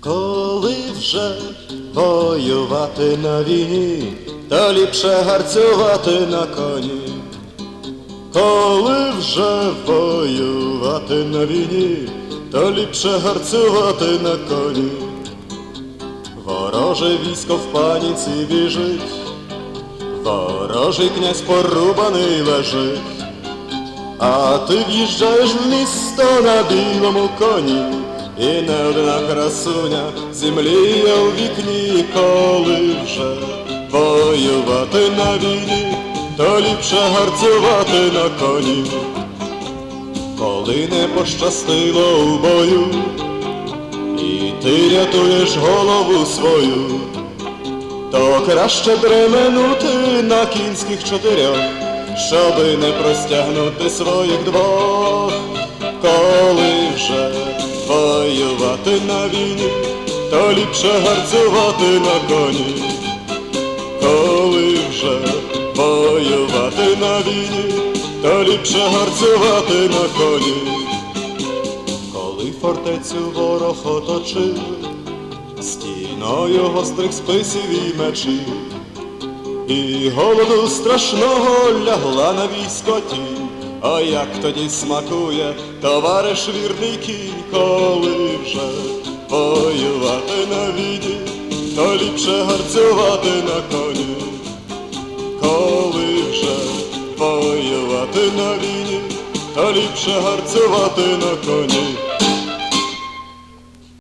Коли вже воювати на війні, та ліпше гарцювати на коні. Коли вже воювати на війні, то ліпше гарцювати на коні. Вороже військо в паніці біжить, ворожий князь порубаний лежить, а ти в'їжджаєш в місто на білому коні, і не одна красуня земліє у вікні, коли вже воювати на війні, то ліпше гарцювати на коні. Коли не пощастило у бою, і ти рятуєш голову свою, то краще дременути на кінських чотирьох, щоби не простягнути своїх двох, коли вже воювати на війні, то ліпше гарцювати на коні, коли вже воювати на війні, то ліпше гарцювати на коні. Коли фортецю ворог оточив, стіною гострих списів і мечів, і голоду страшного лягла на військо тінь. А як тоді смакує товариш вірний кінь, коли вже воювати на війні, то ліпше гарцювати на коні, коли вже воювати на війні, то ліпше гарцювати на коні.